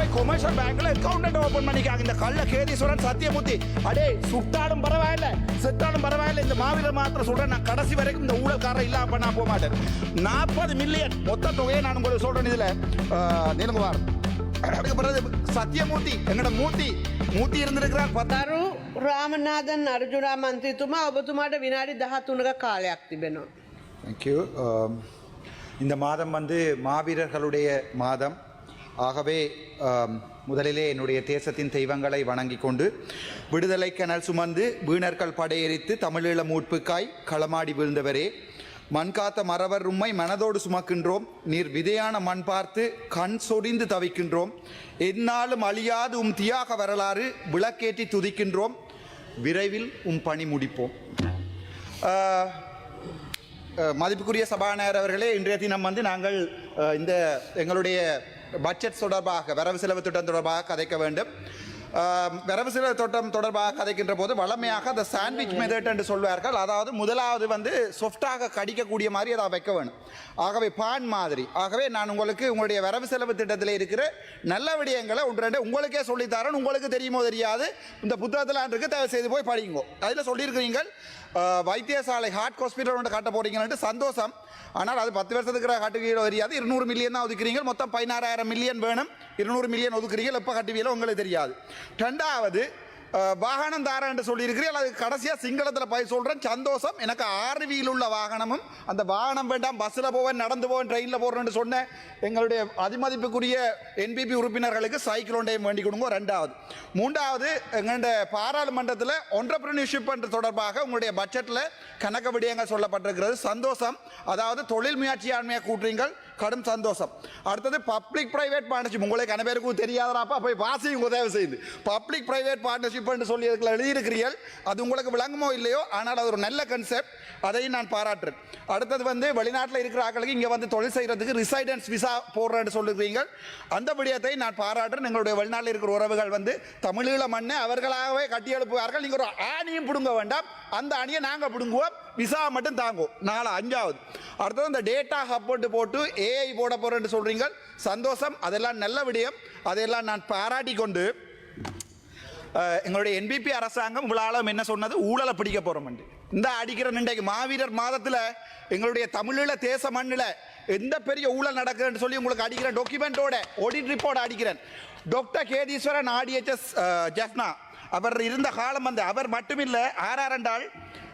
போய் கொமர்ஷியல் பேங்க்ல account open பண்ணிக்காங்க இந்த கள்ள கேதீஸ்வரன் சத்தியமூர்த்தி அடே சுட்டாலும் பரவாயில்ல செத்தாலும் பரவாயில்ல இந்த மாவீரர் மாத்திரம் சொல்றேன் நான் கடைசி வரைக்கும் இந்த ஊழல்காரர் இல்லாம நான் போக மாட்டேன் நாற்பது மில்லியன் மொத்த தொகையை நான் உங்களுக்கு சொல்றேன் இதுல நீலங்குமார் அதுக்கு பிறகு சத்தியமூர்த்தி என்னோட மூர்த்தி மூர்த்தி இருந்திருக்கிறார் பத்து තරු රාමනාදන් අර්ජුරා මන්ත්‍රීතුමා ඔබතුමාට විනාඩි දහතුනක කාලයක් තිබෙනවා. தேங்க்யூ Um, இந்த மாதம் வந்து மாவீரர்களுடைய மாதம் ஆகவே முதலிலே என்னுடைய தேசத்தின் தெய்வங்களை வணங்கிக் கொண்டு விடுதலை கனல் சுமந்து வீணர்கள் படையெரித்து தமிழீழ மூட்புக்காய் களமாடி வீழ்ந்தவரே மண் காத்த மறவர் உம்மை மனதோடு சுமக்கின்றோம் நீர் விதையான மண் பார்த்து கண் சொரிந்து தவிக்கின்றோம் எந்நாளும் அழியாது உம் தியாக வரலாறு விளக்கேற்றி துதிக்கின்றோம் விரைவில் உம் பணி முடிப்போம். மதிப்புக்குரிய சபாநாயகர் அவர்களே இன்றைய தினம் வந்து நாங்கள் இந்த எங்களுடைய பட்ஜெட் தொடர்பாக வரவு செலவு திட்டம் தொடர்பாக கதைக்க வேண்டும். அஹ், தோட்டம் செலவு தொடர்பாக கதைக்கின்ற போது வளமையாக அந்த சாண்ட்விச் மெதட் என்று சொல்வார்கள். அதாவது முதலாவது வந்து சொஃப்டாக கடிக்கக்கூடிய மாதிரி அதை வைக்க வேணும். ஆகவே பான் மாதிரி. ஆகவே நான் உங்களுக்கு உங்களுடைய வரவு செலவு திட்டத்தில் இருக்கிற நல்ல விடயங்களை ஒன்று ரெண்டு உங்களுக்கே சொல்லித்தரேன். உங்களுக்கு தெரியுமோ தெரியாது. இந்த புத்தகத்தில் இருக்கு. தயவு செய்து போய் படிங்கோ அதில் சொல்லியிருக்கிறீங்கள் வைத்தியசாலை ஹார்ட் ஹாஸ்பிட்டல் ஒன்று கட்ட போறீங்கன்ட்டு சந்தோஷம். ஆனால் அது பத்து வருஷத்துக்கு கட்டுவீங்களோ தெரியாது. இருநூறு மில்லியன் தான் ஒதுக்கிறீங்க மொத்தம் பதினாறாயிரம் மில்லியன் வேணும். இருநூறு மில்லியன் ஒதுக்குறீங்க எப்போ கட்டுவீங்களோ உங்களுக்கு தெரியாது. ரெண்டாவது வாகனம் தாரேன் என்று சொல்லியிருக்கிறீர்கள் அது கடைசியாக சிங்களத்தில் போய் சொல்கிறேன் சந்தோஷம் எனக்கு ஆர்வியில் உள்ள வாகனமும் அந்த வாகனம் வேண்டாம் பஸ்ஸில் போவேன் நடந்து போவேன் ட்ரெயினில் போகிறேன்னு சொன்ன எங்களுடைய அதிமதிப்புக்குரிய என்பிபி உறுப்பினர்களுக்கு சைக்கிள் ஒன்றையும் வேண்டி கொடுங்க ரெண்டாவது. மூன்றாவது எங்களுடைய பாராளுமன்றத்தில் ஒன்றப்ரனியூஷிப் என்று தொடர்பாக உங்களுடைய பட்ஜெட்டில் கணக்க விடயங்கள் சொல்லப்பட்டிருக்கிறது. சந்தோஷம் அதாவது தொழில் முயற்சியாண்மையை கூட்டுறீங்கள் கடும் சந்தோஷம் அடுத்தது பப்ளிக் ப்ரைவேட் பார்ட்னர்ஷிப் உங்களுக்கு கன பேருக்கும் தெரியாதராப்பா போய் வாசியும் உதவி செய்து பப்ளிக் ப்ரைவேட் பார்ட்னர்ஷிப்னு என்று சொல்லி அதுக்குள்ள எழுதியிருக்கிறீர்கள் அது உங்களுக்கு விளங்குமோ இல்லையோ ஆனால் அது ஒரு நல்ல கன்செப்ட் அதையும் நான் பாராட்டுறேன் அடுத்தது வந்து வெளிநாட்டில் இருக்கிற ஆக்களுக்கு இங்கே வந்து தொழில் செய்கிறதுக்கு ரிசைடன்ஸ் விசா போடுறேன்னு சொல்லுகிறீங்க அந்த விடயத்தை நான் பாராட்டுறேன் எங்களுடைய வெளிநாட்டில் இருக்கிற உறவுகள் வந்து தமிழீழ மண்ணை அவர்களாகவே கட்டி எழுப்புவார்கள் நீங்கள் ஒரு ஆணியும் பிடுங்க வேண்டாம் அந்த அணியை நாங்கள் பிடுங்குவோம் விசா மட்டும் தாங்கும். நாலு அஞ்சாவது. அடுத்தது இந்த டேட்டா ஹப்போட்டு போட்டு ஏஐ போட போகிறேன்னு சொல்கிறீங்க சந்தோஷம். அதெல்லாம் நல்ல விடயம். அதையெல்லாம் நான் பாராட்டி கொண்டு எங்களுடைய என்பிபி அரசாங்கம் இவ்வளவு என்ன சொன்னது ஊழலை பிடிக்க போகிறோம் இந்த அடிக்கிற இன்றைக்கு மாவீரர் மாதத்தில் எங்களுடைய தமிழீழ தேச மண்ணில் எந்த பெரிய ஊழல் நடக்குதுன்னு சொல்லி உங்களுக்கு அடிக்கிற டாக்குமெண்ட்டோட ஆடிட் ரிப்போர்ட் அடிக்கிறேன். டாக்டர் கேதீஸ்வரன் ஆடிஎச்எஸ் ஜெஃப்னா அவர் இருந்த காலம் வந்து அவர் மட்டுமில்லை ஆறார் என்றால்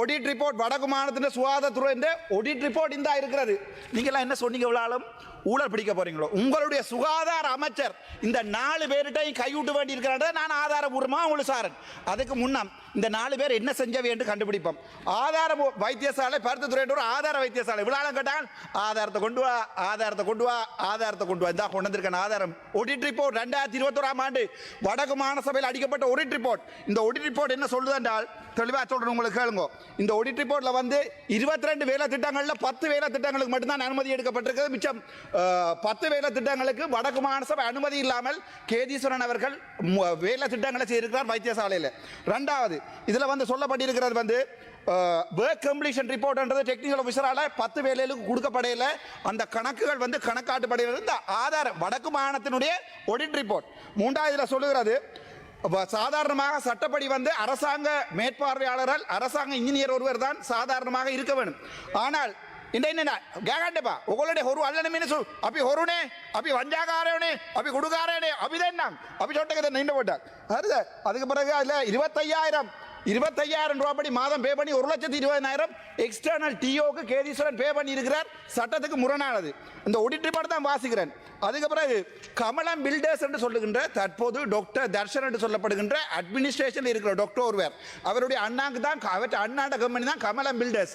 ஒடிட் ரிப்போர்ட் வடக்கு மாநிலத்தின் சுகாதாரத்துறை ஒடிட் ரிப்போர்ட் இந்த இருக்கிறது. நீங்களாம் என்ன சொன்னீங்க இவ்வளவு ஊழல் பிடிக்க போறீங்களோ? உங்களுடைய சுகாதார அமைச்சர் இந்த நாலு பேர்கிட்டையும் கைவிட்டு வேண்டி இருக்கிறாங்க நான் ஆதாரபூர்வமாக உங்களுக்கு சாரன் அதுக்கு முன்னம் இந்த நாலு பேர் என்ன செஞ்சவை என்று கண்டுபிடிப்போம். ஆதார வைத்தியசாலை பருத்துத்துறை ஆதார வைத்தியசாலை. விழாலம் கேட்டால் ஆதாரத்தை கொண்டு வா ஆதாரத்தை கொண்டு வா ஆதாரத்தை கொண்டு வா. இந்தா கொண்டு வந்திருக்கேன் ஆதாரம். ஒடிட் ரிப்போர்ட் ரெண்டாயிரத்தி இருபத்தோராம் ஆண்டு வடக்கு மாநசபையில் அடிக்கப்பட்ட ஒடிட் ரிப்போர்ட் இந்த ஒடிட் ரிப்போர்ட் என்ன சொல்லுது என்றால் தெளிவாக சொல்கிறேன் உங்களுக்கு கேளுங்க. இந்த ஒடிட் ரிப்போர்ட்டில் வந்து இருபத்தி ரெண்டு வேலை திட்டங்களில் பத்து வேலை திட்டங்களுக்கு மட்டும்தான் அனுமதி எடுக்கப்பட்டிருக்கிறது. மிச்சம் பத்து வேலை திட்டங்களுக்கு வடக்கு மாநசபை அனுமதி இல்லாமல் கேதீஸ்வரன் அவர்கள் வேலை திட்டங்களை செய்திருக்கிறார் வைத்தியசாலையில். ரெண்டாவது இதில் வந்து சொல்லப்பட்டிருக்கிறது வந்து ஒர்க் கம்ப்ளீஷன் ரிப்போர்ட்ன்றது டெக்னிக்கல் ஆஃபீஸரால் பத்து வேலைகளுக்கு கொடுக்கப்படையில. அந்த கணக்குகள் வந்து கணக்காட்டுப்படையில் இந்த ஆதார வடக்கு மாகாணத்தினுடைய ஒடிட் ரிப்போர்ட் மூன்றாவது இதில் சொல்லுகிறது சாதாரணமாக சட்டப்படி வந்து அரசாங்க மேற்பார்வையாளரால் அரசாங்க இன்ஜினியர் ஒருவர் தான் சாதாரணமாக இருக்க வேண்டும். ஆனால் இந்த என்ன கேகாண்டப்பா உங்களுடைய ஒரு அல்லன மீனசு அப்பி ஹொருனே அப்பி வஞ்சாகாரனே அப்பி குடுகாரனே அபிதன்னாம் அப்பி சொட்டகத்தை நின்று போட்டார் அது அதுக்கு பிறகு அதில் இருபத்தையாயிரம் இருபத்தையாயிரம் ரூபாய் படி மாதம் பே பண்ணி ஒரு லட்சத்தி இருபதாயிரம் எக்ஸ்டர்னல் டிஓக்கு கேதீஸ்வரன் பே பண்ணி இருக்கிறார் சட்டத்துக்கு முரணானது இந்த ஒடிட் ரிப்போர்ட் தான் வாசிக்கிறேன் அதுக்கு பிறகு கமலம் பில்டர்ஸ் என்று சொல்லுகின்ற தற்போது டாக்டர் தர்ஷன் என்று சொல்லப்படுகின்ற அட்மினிஸ்ட்ரேஷன் இருக்கிற டாக்டர் ஒருவர் அவருடைய அண்ணாக்கு தான் அவற்றை அண்ணாண்ட கம்பெனி தான் கமலம் பில்டர்ஸ்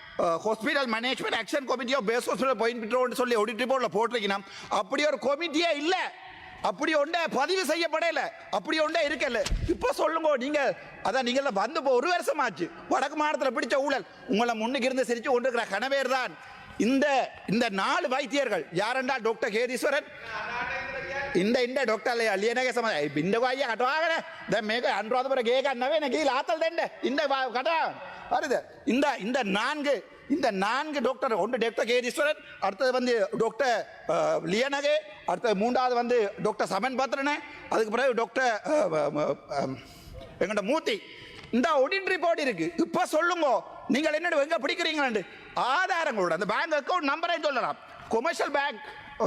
ஹாஸ்பிட்டல் மேனேஜ்மெண்ட் ஆக்ஷன் கமிட்டியோ பேஸ் ஹாஸ்பிட்டல் போயிட்டு சொல்லி ஆடிட் ரிப்போர்ட்டில் போட்டிருக்கணும் அப்படி ஒரு கமிட்டியே இல்லை. அப்படி ஒன்றை பதிவு செய்யப்படல. அப்படி ஒன்றே இருக்கல. இப்போ சொல்லுங்க நீங்கள் அதான் நீங்கள் வந்து இப்போ ஒரு வருஷம் ஆச்சு வடக்கு மாநிலத்தில் பிடிச்ச ஊழல். உங்களை முன்னுக்கு இருந்து சிரித்து கொண்டிருக்கிற கணவேர் தான். இந்த இந்த நாலு வைத்தியர்கள் யாரெண்டா டாக்டர் கேதீஸ்வரன். இந்த இந்த டாக்டர் லியனகே சம இந்த ஐயா கட்டுவாங்க இந்த மேக அன்றாவது பிறகு கேட்க அண்ணவே எனக்கு ஆத்தல் தண்டை. இந்த கட்டான் வருது. இந்த இந்த நான்கு இந்த நான்கு டாக்டர் ஒன்று டாக்டர் கேதீஸ்வரன் அடுத்தது வந்து டாக்டர் லியனகே அடுத்தது மூன்றாவது வந்து டாக்டர் சமன் பாத்திரனே அதுக்கு பிறகு டாக்டர் எங்கள்கிட்ட எங்கள்ட மூர்த்தி. இந்த ஒடிட் ரிப்போர்ட் இருக்கு. இப்போ சொல்லுங்க நீங்கள் என்ன எங்கே பிடிக்கிறீங்களே ஆதாரங்களோட அந்த பேங்க் அக்கௌண்ட் நம்பரை சொல்லலாம். கொமர்ஷியல் பேங்க்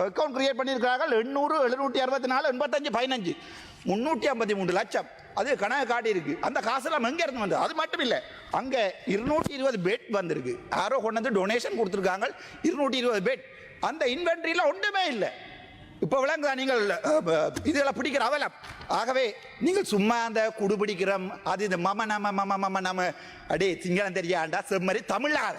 அக்கௌண்ட் கிரியேட் பண்ணியிருக்கிறார்கள் எண்ணூறு எழுநூற்றி அறுபத்தி நாலு எண்பத்தஞ்சு பதினஞ்சு. முன்னூற்றி ஐம்பத்தி மூணு லட்சம். அது கணக்கு காட்டியிருக்கு. அந்த காசெல்லாம் எங்கே இருந்து வந்தது? அது மட்டும் இல்லை. அங்கே இருநூற்றி இருபது பெட் வந்திருக்கு. யாரோ கொண்டு வந்து டொனேஷன் கொடுத்துருக்காங்க. இருநூற்றி இருபது பெட் அந்த இன்வென்ட்ரியில் ஒன்றுமே இல்லை. இப்போ விளங்குதா நீங்கள் இதெல்லாம் பிடிக்கிற அவலம். ஆகவே நீங்கள் சும்மா அந்த குடு பிடிக்கிறோம் அது இந்த மம நம மம மம நம அடே சிங்களம் தெரியாண்டா? செம்மறி தமிழாத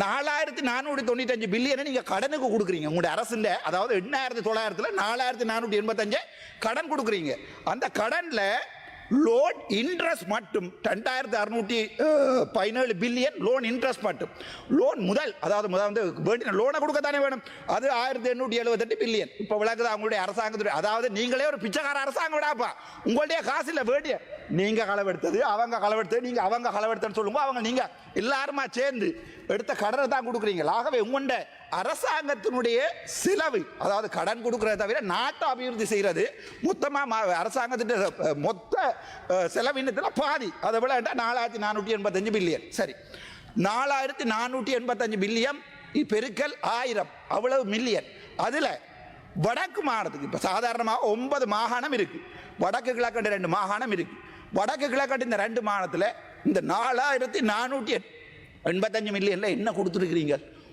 நாலாயிரத்தி நானூற்றி தொண்ணூத்தஞ்சு பில்லியனை நீங்கள் கடனுக்கு கொடுக்குறீங்க. உங்களுடைய அரசுல அதாவது எண்ணாயிரத்தி தொள்ளாயிரத்தில் நாலாயிரத்தி நானூற்றி எண்பத்தஞ்சு கடன் கொடுக்குறீங்க. அந்த கடனில் லோன் இன்ட்ரெஸ்ட் மட்டும் ரெண்டாயிரத்தி அறுநூற்றி பதினேழு பில்லியன் லோன் இன்ட்ரெஸ்ட் மட்டும். லோன் முதல் அதாவது முதல் வந்து வேண்டிய லோனை கொடுக்கத்தானே வேணும். அது ஆயிரத்தி எண்ணூற்றி எழுபத்தெட்டு பில்லியன். இப்போ விளக்குது அவங்களுடைய அரசாங்கத்துடைய அதாவது நீங்களே ஒரு பிச்சைக்கார அரசாங்கம் விடாப்பா உங்களுடைய காசு இல்லை வேண்டிய நீங்க களவெடுத்தது அவங்க களவெடுத்தது நீங்க அவங்க களவெடுத்தன்னு சொல்லுங்க அவங்க நீங்க எல்லாருமா சேர்ந்து எடுத்த கடனை தான் கொடுக்குறீங்களா? ஆகவே உங்கள்ட அரசாங்கத்தினுடைய செலவு அதாவது கடன் கொடுக்கறத தவிர நாட்டை அபிவிருத்தி செய்கிறது மொத்தமாக அரசாங்கத்தின் மொத்த செலவினத்தில் பாதி. அதை விட நாலாயிரத்தி நானூற்றி எண்பத்தஞ்சு பில்லியன். சரி. நாலாயிரத்தி நானூற்றி எண்பத்தஞ்சு பில்லியன் பெருக்கல் ஆயிரம். அவ்வளவு மில்லியன். அதில் வடக்கு மாகாணத்துக்கு இப்போ சாதாரணமாக ஒன்பது மாகாணம் இருக்குது வடக்கு கிழக்கண்டு ரெண்டு மாகாணம் இருக்குது வடக்கு கிழக்கண்டு இந்த ரெண்டு மாதத்தில் இந்த நாலாயிரத்தி நானூற்றி எண்பத்தஞ்சு மில்லியனில் என்ன கொடுத்துருக்கிறீங்க?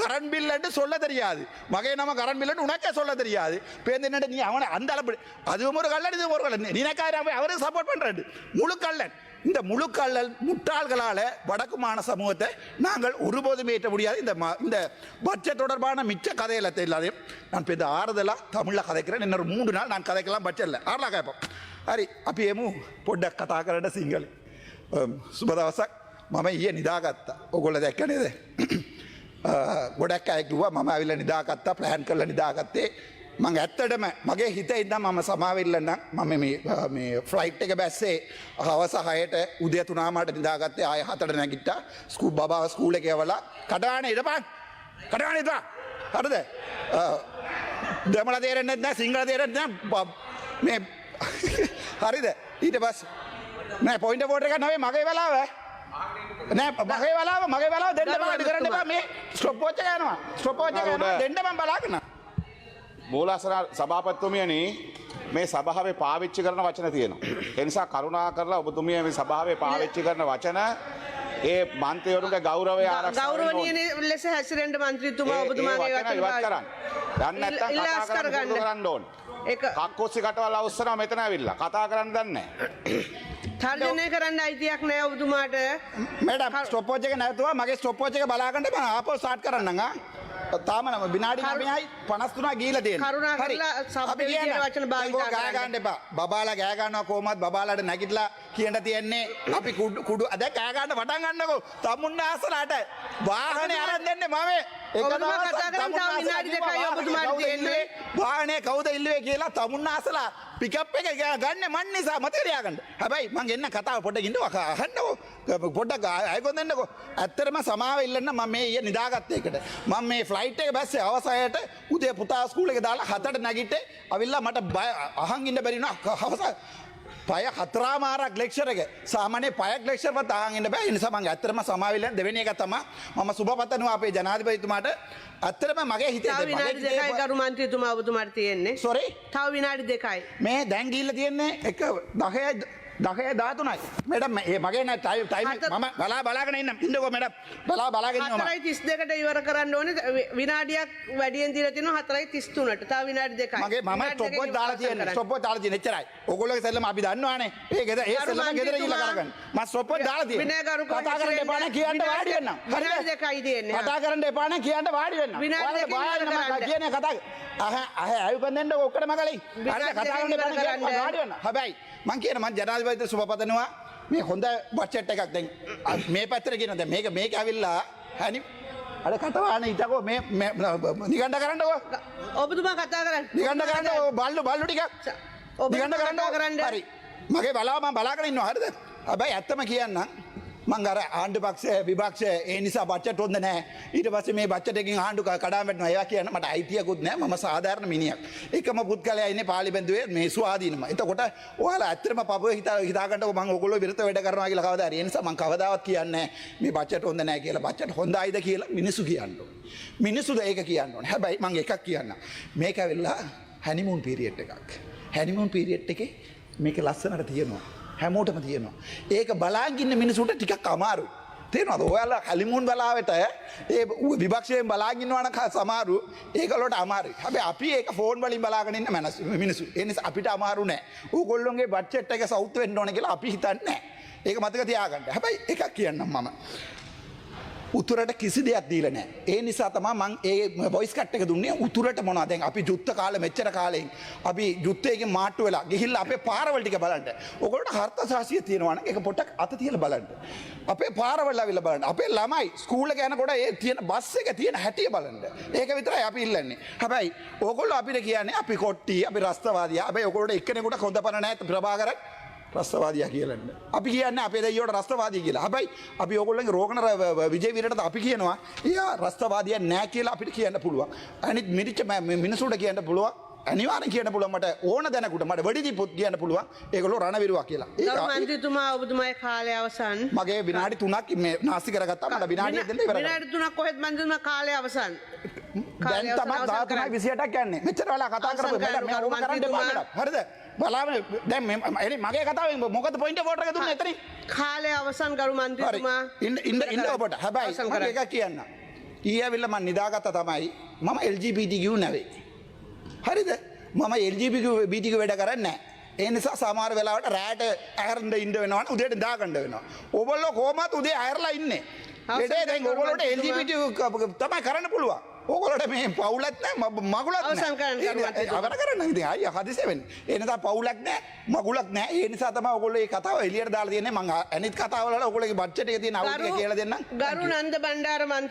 கரண்ட் பில்லுன்னு சொல்ல தெரியாது. மகையை நம்ம கரண்ட் பில்லுன்னு உனக்கே சொல்ல தெரியாது. பேருந்து என்ன நீ அவனை அந்த அளவு அதுவும் ஒரு கல்லன் இதுவும் ஒரு கல்லன் நினைக்காத அவருக்கு சப்போர்ட் பண்ணுறது முழு இந்த முழு முட்டாள்களால் வடக்கு மாண சமூகத்தை நாங்கள் ஒருபோதும் ஏற்ற முடியாது. இந்த ம இந்த பட்ஜெட் தொடர்பான மிச்ச கதையில எல்லாரையும் நான் இப்போ இந்த ஆறுதலாக தமிழில் கதைக்கிறேன். இன்னொரு மூன்று நாள் நான் கதைக்கலாம் பட்ஜெட்டில் ஆறலாக கேட்போம். அரி அப்போ ஏமு பொட்ட கதாக்கரண்ட சிங்கள் சுபதவசக் මම ඊය නිදාගත්තා. ඔගොල්ල දැක්ක නේද? ගොඩක් අයකිව මම ඇවිල්ල නිදාගත්තා ප්ලෑන් කරල නිදාගත්තේ. මං ඇත්තටම මගේ හිත ඉදම් මම සමාවිල්ලන්න මම මේ ෆ්ලයිට් එක බැස්සේ හවස හයට උදය තුනාමට නිදාගත්තේ ආය හතට නැගිට්ට. ස්කූ බව ස්කූල එකවලා කටාන ඉඩපන් කටාන ඉතා හරද? දෙමල තේරෙන්නෙත් නෑ සිංහල තේරෙත් නෑ. මේ හරිද? ඊට පස් නෑ පොයින්ට පෝට එක නවේ මගේ වෙලාව. නෑ මගේ වෙලාව මගේ වෙලාව දෙන්න බෑ වැඩි කරන්න එපා මේ ස්ටොප් වොච් එක යනවා. ස්ටොප් වොච් එක යනවා. දෙන්න මම බලාගෙන. මූලාසන සභාපතිතුමියනි මේ සභාවේ පාවිච්චි කරන වචන තියෙනවා. ඒ නිසා කරුණා කරලා ඔබතුමිය මේ සභාවේ පාවිච්චි කරන වචන ඒ මන්ත්‍රීවරුන්ගේ ගෞරවය ආරක්ෂා ගෞරවණීය ලෙස හැසිරෙන්න මන්ත්‍රීතුමා ඔබතුමාගේ වචන ඉවත් කරන්න. දැන් නැත්තම් කතා කරන්න ඕන. ඒක කක්කොස්සි කටවල් අවශ්‍ය නැහැ මෙතන ඇවිල්ලා. කතා කරන්න දන්නේ නැහැ. තර්ජනය කරන්න අයිතියක් නෑ ඔබතුමාට. මේඩම් ස්ටොපෝච්ච එක නැතුව මගේ ස්ටොපෝච්ච එක බලාගන්න ම ආපෝ සාට් කරන්න තාමනම බිනාඩි කරු- නමයයි පනස්තුනා ගීල තියෙන කරුණා කරලා විදියට වචන භාවිතා කරන්න. ගෑගන්න එපා. බබාලා ගෑගන්න කෝමත් බාලට නැගිටලා කියන්න තියෙන්නේ අපි කුඩු අද කෑගන්න වටන් ගන්නකෝ. තමුන්න ආසලට වාහනය අරන් දෙන්න මම වාහනය කවුද ඉල්ලුවේ කියලා තමුන්න ආසලා පිකප් එක ගන්න මන් නිසා මතකරයාගන්න හැබයි මං එන්න කතාව පොඩ ඉන්න අහන්නකෝ. පොඩ්ඩක් අයකො දෙන්නකෝ ඇත්තරම සමාව ඉල්ලන්න මම මේ ඒ නිදාගත්තයකට මම මේ ෆ්ලයිට් එක බැස්සේ අවසයට උදේ පුතා ස්කූල එක දාලා හතට නැගිට අවිල්ලා මට බය අහන් ඉන්න බැරින හවස පය හතරාමාරක් ලෙක්ෂර එක. සාමානය පයක් ලෙක්ෂරව තාගන්න බෑ. නිසාමන් ඇත්තරම සමාවිල්ල දෙවෙන එක තම මම සුභපතනවා අපේ ජනාධිපතිතුමාට. ඇත්තරම මගේ හිතේ විනාඩි දෙකයි ගරු මන්ත්‍රීතුමා ඔබතුමාට තියෙන්නේ. සොරේ තව විනාඩි දෙකයි. මේ දැන්ගිල්ල තියෙන්නේ එක දහය දහය දාතුනයි මෙට මගේ නෑ ටයි හත- ම බලා බලාගෙන ඉන්න ඉන්නකො මෙට බලා බලාගෙන හතරයි තිස් දෙකට ඉවර කරන්න ඕන. විනාඩියක් වැඩියෙන් දිල තින හතරයි තිස්තුනට තා විනාඩි දෙකයි. මගේ ම ටොපො දාලා තියන්න. ටොපො දාලා තියෙන එච්චරයි. ඔගොල්ලෝ සෙල්ලම අපි දන්නවානේ. ඒ ගෙද ඒ සෙල්ලම ගෙදර ගිහලා කරගන්න. මම ටොපො දාලා තියෙන විනයගරුක කතා කරන්න එපා නේ කියන්න වාඩි වෙන්න. විනාඩි දෙකයි තියෙන්නේ. කතා කරන්න එපා නේ කියන්න වාඩි වෙන්න. විනාඩි නම් කරන්න. කියන කතා අහ අහ අයුපෙන්දෙන්න ඔක්කොටම කලින්. විනාඩි හරිද? කතා කරන්න එපා නේ කියන්න. වාඩි වෙන්න. හැබැයි මං කියන මං ජනාධිපතිට සුබපතනවා මේ හොඳ බච්චට් එකක්. දැන් මේ පැත්තට කියන දැන් මේක මේක ඇවිල්ලා හැනි අර කටවාන හිටකෝ. මේ නිගණ්ඩ කරන්නකෝ ඔබතුමා කතා කරන්න. නිගණ්ඩ කරන්න බල්ලු බල්ලු ටිකක්. නිගණ්ඩ කරන්න කරන්න. හරි. මගේ බලාම බලාගෙන ඉන්නවා. හරිද? හැබැයි ඇත්තම කියන්න මං අර ආණ්ඩු පක්ෂ විභක්ෂ ඒ නිසා බච්චට හොඳ නෑ. ඊට පස්සේ මේ බච්චටකින් ආණ්ඩු කඩා වැටෙනවා. ඒවා කියන්න මට අයිතියකුත් නෑ. මම සාධාරණ මිනිහෙක්. එකම පුද්ගලයා ඉන්නේ පාර්ලිමේන්තුවේ මේ ස්වාධීනම. එතකොට ඔයාලා ඇත්තටම පපුවේ හිතා හිතාගන්නකො මං ඕගොල්ලෝ විරුද්ධ වැඩ කරනවා කියලා කවදා හරි ඒ නිසා මං කවදාවත් කියන්නේ නෑ. මේ බච්චට හොඳ නෑ කියලා. බච්චට හොඳයිද කියලා මිනිස්සු කියන්න ඕනේ. මිනිස්සුද ඒක කියන්න ඕනේ. හැබැයි මං එකක් කියන්න. මේක ඇවිල්ලා හැනිමූන් පීරියට් එකක්. හැනිමූන් පීරියට් එකේ මේක ලස්සනට තියෙනවා. හැමෝටම තියෙනවා. ඒක බලාගින්න මිනිසුට ටිකක් අමාරු තේනවද ඔයාලා කලිමුන් බලාවට ඒ විභක්ෂයෙන් බලාගින්නවන සමාරු ඒකලොට අමාරු හැබ අපි ඒක ෆෝන් වලින් බලාගෙනන්න මැනස් මිනිසු එනිස අපිට අමාරු නෑ. ඌගොල්ලොන්ගේ බච්චෙට් එක සෞත්වෙන්ඩ ඕන කියලා අපි හිතන්න ඒක මතක තියාගන්න. හැබයි එකක් කියන්නම් මම. උතුරට කිසි දෙයක් දීල නෑ ඒ නිසා තම මං ඒ බොයිස් කට් එක දුන්නේ උතුරට මොනා දැන් අපි ජුත්ත කාල මෙච්චර කාලෙන් අපි ජුත්තයකින් මාට්ටු වෙලා ගිහිල්ල අපේ පාරවල්ටික බලන්ට ඔකොට හර්ත ශාසිය තියෙනවන එක පොටක් අත තියල බලන්ට අපේ පාරවල්ලා විල බලන්න. අපේ ළමයි ස්කූල ගැනකොට ඒ තියෙන බස් එක තියෙන හැටිය බලන්න. ඒක විතර අපි ඉල්ලන්නේ. හැබැයි ඕකොල්ල අපිට කියන්නේ අපි කොට්ටි අපි රස්තවාදය. අප ඔකොට එක්කනෙකුට කොඳ පන නෑත ප්‍රභාකර රස්තවාදයා කියලන්න. අපි කියන්න අපේ දයිවට රස්තවාදී කියලා හැබයි අපි ඔගොල්ලගේ රෝගණ විජයවිරට අපි කියනවා ඒ රස්තවාදය නෑ කියලා අපිට කියන්න පුළුවන්. ඇනිත් මිරිච්ච මිනිසුට කියන්න පුළුවන් අනිවාරෙන් කියන්න පුළුවන්මට ඕන දැනකුට මට වඩිදි පුත් කියන්න පුළුවන් ඒකොලො රණවිරුවක් කියලා. මන්ත්‍රීතුමා ඔබතුමායි කාලය අවසන්. මගේ විනාඩි තුනක් මේ නාස්ති කරගත්තා මට විනාඩිය දෙන්න ඉවර කරන්න. විනාඩි තුනක් කොහෙත් මන්ත්‍රීතුමා කාලය අවසන්. දැන් තමයි අවසන් දාතුනයි කරන්න. විසියටක් යන්නේ මෙච්චර වෙලා කතා කරපු මම ඕක කරන්න. මැඩම්. හරිද බලාම දැ එනි මගේ කතාව මොකද පොයින්ට පොට දුන්න? එතන කාලය අවසන් ගරු මන්ත්‍රතුමා ඉන්න ඉන්න ඉන්න ඔබට. හැබයි සංකර එක කියන්න කියවිල්ල මන් නිදාගත්ත තමයි මම LGBTQ නැවේ. හරිද? මම LGBTQ වැඩ කරන්න එනිසා සමාර වෙලාවට රෑට ඇහරන්ද ඉන්ඩ වෙනවට උදේට දාගණඩ වෙනවා. ඔබල්ලෝ කෝමත් උදේ අයරලා ඉන්න. ඒේ දැ ඔබලට LGBTQ තමයි කරන්න පුළුවන්. ඕකොලට මේ පවුලත් මගුලත් අවර කරන්න ඉති අය හදිසවෙන් එනතා පවුලක් නෑ මගුලක් නෑ ඒනිසා තම ඔකොලේ කතාව එලියට දාලා තියන්නේ. මං අනිත් කතාවල ඔකොලගේ බච්චට තිය නව කියලා දෙන්න ගරු නන්ද බණ්ඩාර මන්ත්‍ර